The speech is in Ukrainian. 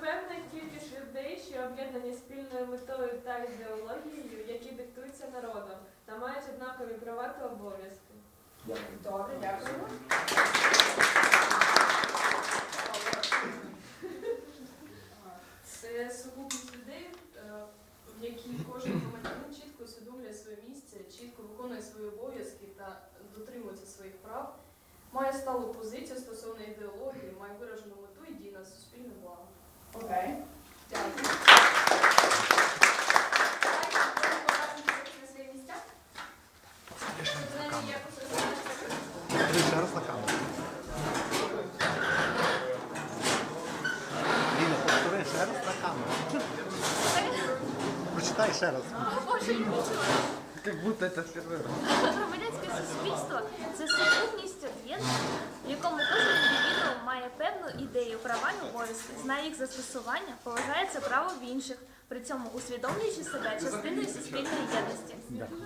Певна кількість людей, що об'єднані спільною метою та ідеологією, які диктуються народом, та мають однакові права та обов'язки. Добре, дякуємо. Це сукупність людей, е, в якій кожен громадянин чітко усвідомлює своє місце, чітко виконує свої обов'язки та дотримується своїх прав, має сталу позицію стосовно ідеології, Ще раз на камеру. Ліна, повтори ще раз на камеру. Прочитай ще раз. Боже, Як будто це вперше. громадянське суспільство це сукупність об'єднань, в якому кожен індивідуум має певну ідею, права і обов'язки, знає їх застосування, поважає це право в інших, при цьому усвідомлюючи себе частиною суспільної єдності. Дякую.